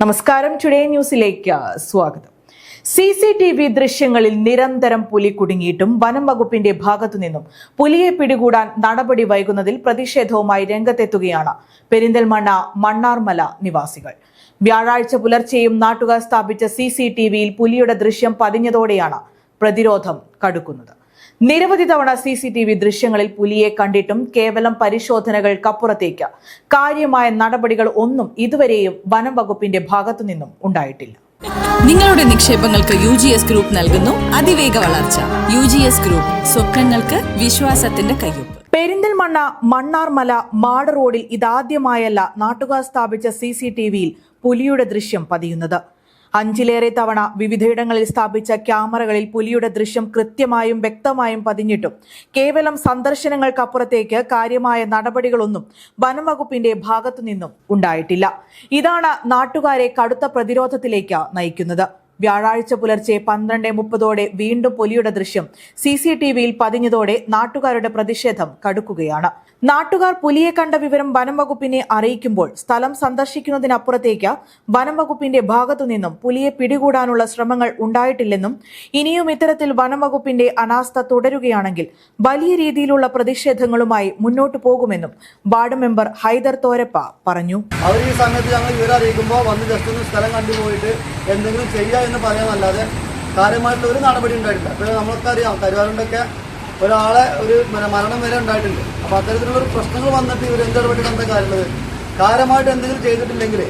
നമസ്കാരം. ടുഡേ ന്യൂസിലേക്ക് സ്വാഗതം. സി സി ടി വി ദൃശ്യങ്ങളിൽ നിരന്തരം പുലി കുടുങ്ങിയിട്ടും വനം വകുപ്പിന്റെ ഭാഗത്തു നിന്നും പുലിയെ പിടികൂടാൻ നടപടി വൈകുന്നതിൽ പ്രതിഷേധവുമായി രംഗത്തെത്തുകയാണ് പെരിന്തൽമണ്ണ മണ്ണാർമല നിവാസികൾ. വ്യാഴാഴ്ച പുലർച്ചെയും നാട്ടുകാർ സ്ഥാപിച്ച സി സി ടി വിയിൽ പുലിയുടെ ദൃശ്യം പതിഞ്ഞതോടെയാണ് പ്രതിരോധം കടുക്കുന്നത്. നിരവധി തവണ സി സി ടി വി ദൃശ്യങ്ങളിൽ പുലിയെ കണ്ടിട്ടും കേവലം പരിശോധനകൾക്കപ്പുറത്തേക്ക്. കാര്യമായ നടപടികൾ ഒന്നും ഇതുവരെയും വനം വകുപ്പിന്റെ ഭാഗത്തു നിന്നും ഉണ്ടായിട്ടില്ല. നിങ്ങളുടെ നിക്ഷേപങ്ങൾക്ക് യു ജി എസ് ഗ്രൂപ്പ് നൽകുന്നു. അതിവേഗ വളർച്ച. യു ജി എസ് ഗ്രൂപ്പ് സ്വപ്നങ്ങൾക്ക് വിശ്വാസത്തിന്റെ കയ്യൊപ്പ്. പെരിന്തൽമണ്ണ മണ്ണാർമല മാട് റോഡിൽ ഇതാദ്യമായല്ല നാട്ടുകാർ സ്ഥാപിച്ച സി സി ടി വിയിൽ പുലിയുടെ ദൃശ്യം പതിയുന്നത്. അഞ്ചിലേറെ തവണ വിവിധയിടങ്ങളിൽ സ്ഥാപിച്ച ക്യാമറകളിൽ പുലിയുടെ ദൃശ്യം കൃത്യമായും വ്യക്തമായും പതിഞ്ഞിട്ടും കേവലം സന്ദർശനങ്ങൾക്കപ്പുറത്തേക്ക് കാര്യമായ നടപടികളൊന്നും വനംവകുപ്പിന്റെ ഭാഗത്തു നിന്നും ഉണ്ടായിട്ടില്ല. ഇതാണ് നാട്ടുകാരെ കടുത്ത പ്രതിരോധത്തിലേക്ക് നയിക്കുന്നത്. വ്യാഴാഴ്ച പുലർച്ചെ പന്ത്രണ്ട് മുപ്പതോടെ വീണ്ടും പുലിയുടെ ദൃശ്യം സി സി പതിഞ്ഞതോടെ നാട്ടുകാരുടെ പ്രതിഷേധം കടുക്കുകയാണ്. നാട്ടുകാർ പുലിയെ കണ്ട വിവരം വനം വകുപ്പിനെ അറിയിക്കുമ്പോൾ സ്ഥലം സന്ദർശിക്കുന്നതിനപ്പുറത്തേക്ക് വനം വകുപ്പിന്റെ ഭാഗത്തു നിന്നും പുലിയെ പിടികൂടാനുള്ള ശ്രമങ്ങൾ ഉണ്ടായിട്ടില്ലെന്നും ഇനിയും ഇത്തരത്തിൽ വനം വകുപ്പിന്റെ അനാസ്ഥ തുടരുകയാണെങ്കിൽ വലിയ രീതിയിലുള്ള പ്രതിഷേധങ്ങളുമായി മുന്നോട്ടു പോകുമെന്നും വാർഡ് മെമ്പർ ഹൈദർ തോരപ്പ പറഞ്ഞു. അവർ ഈ സമയത്ത് ഞങ്ങൾ വിവരം അറിയിക്കുമ്പോൾ വന്ന് ജസ്റ്റ് ഒന്ന് സ്ഥലം കണ്ടുപോയിട്ട് എന്തെങ്കിലും ചെയ്യാ എന്ന് പറയാനല്ലാതെ കാര്യമായിട്ടുള്ള ഒരു നടപടി ഉണ്ടായിട്ടില്ല. ഇപ്പോൾ നമ്മൾക്കറിയാം കരുവാരുണ്ടൊക്കെ ഒരാളെ ഒരു മര- മരണം വരെ ഉണ്ടായിട്ടുണ്ട്. അപ്പോൾ അത്തരത്തിലുള്ള ഒരു പ്രശ്നങ്ങൾ വന്നിട്ട് ഇവർ എന്തിടപെട്ടിട്ട് എന്താ കാര്യമുള്ളത്? കാര്യമായിട്ട് എന്തെങ്കിലും ചെയ്തിട്ടില്ലെങ്കിൽ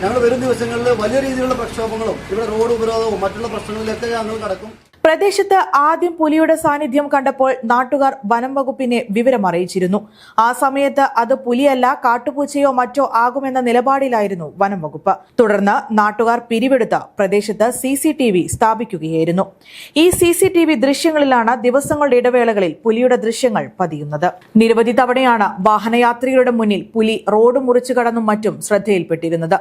ഞങ്ങൾ വരും ദിവസങ്ങളിൽ വലിയ രീതിയിലുള്ള പ്രക്ഷോഭങ്ങളും ഇവിടെ റോഡ് ഉപരോധവും മറ്റുള്ള പ്രശ്നങ്ങളിലൊക്കെ ഞങ്ങൾ കടക്കും. പ്രദേശത്ത് ആദ്യം പുലിയുടെ സാന്നിധ്യം കണ്ടപ്പോൾ നാട്ടുകാർ വനം വകുപ്പിനെ വിവരം അറിയിച്ചിരുന്നു. ആ സമയത്ത് അത് പുലിയല്ല കാട്ടുപൂച്ചയോ മറ്റോ ആകുമെന്ന നിലപാടിലായിരുന്നു വനം വകുപ്പ്. തുടർന്ന് നാട്ടുകാർ പിരിവെടുത്ത് പ്രദേശത്ത് സി സി ടി വി സ്ഥാപിക്കുകയായിരുന്നു. ഈ സി സി ടി വി ദൃശ്യങ്ങളിലാണ് ദിവസങ്ങളുടെ ഇടവേളകളിൽ പുലിയുടെ ദൃശ്യങ്ങൾ പതിയുന്നത്. നിരവധി തവണയാണ് വാഹനയാത്രികളുടെ മുന്നിൽ പുലി റോഡ് മുറിച്ചു കടന്നും മറ്റും ശ്രദ്ധയിൽപ്പെട്ടിരുന്നത്.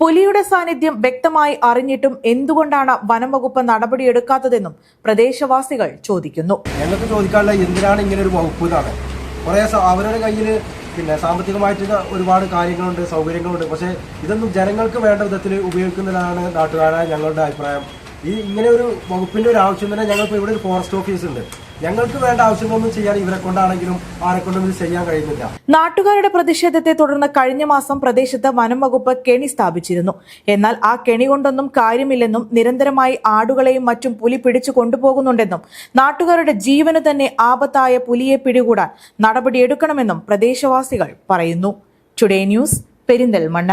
പുലിയുടെ സാന്നിധ്യം വ്യക്തമായി അറിഞ്ഞിട്ടും എന്തുകൊണ്ടാണ് വനം വകുപ്പ് നടപടിയെടുക്കാത്തതെന്നും പ്രദേശവാസികൾ ചോദിക്കുന്നു. ഞങ്ങൾക്ക് ചോദിക്കാനുള്ള എന്തിനാണ് ഇങ്ങനെ ഒരു വകുപ്പ് എന്നാണ് കുറേ അവരുടെ കയ്യിൽ പിന്നെ സാമ്പത്തികമായിട്ട് ഒരുപാട് കാര്യങ്ങളുണ്ട് സൗകര്യങ്ങളുണ്ട്. പക്ഷെ ഇതൊന്നും ജനങ്ങൾക്ക് വേണ്ട വിധത്തിൽ ഉപയോഗിക്കുന്നതാണ് നാട്ടുകാരായ ഞങ്ങളുടെ അഭിപ്രായം. ഈ ഇങ്ങനെ ഒരു വകുപ്പിന്റെ ഒരു ആവശ്യം തന്നെ ഞങ്ങൾക്ക് ഇവിടെ ഒരു ഫോറസ്റ്റ് ഓഫീസ് ഉണ്ട്. ഞങ്ങൾക്ക് വേണ്ട ആവശ്യങ്ങളൊന്നും ചെയ്യാൻ ഇവരെ കൊണ്ടാണെങ്കിലും ആരെ കൊണ്ടും ഇത് ചെയ്യാൻ കഴിയുന്നില്ല. നാട്ടുകാരുടെ പ്രതിഷേധത്തെ തുടർന്ന് കഴിഞ്ഞ മാസം പ്രദേശത്ത് വനം വകുപ്പ് കെണി സ്ഥാപിച്ചിരുന്നു. എന്നാൽ ആ കെണി കൊണ്ടൊന്നും കാര്യമില്ലെന്നും നിരന്തരമായി ആടുകളെയും മറ്റും പുലി പിടിച്ചു കൊണ്ടുപോകുന്നുണ്ടെന്നും നാട്ടുകാരുടെ ജീവന് തന്നെ ആപത്തായ പുലിയെ പിടികൂടാൻ നടപടിയെടുക്കണമെന്നും പ്രദേശവാസികൾ പറയുന്നു. Today news Perinthalmanna.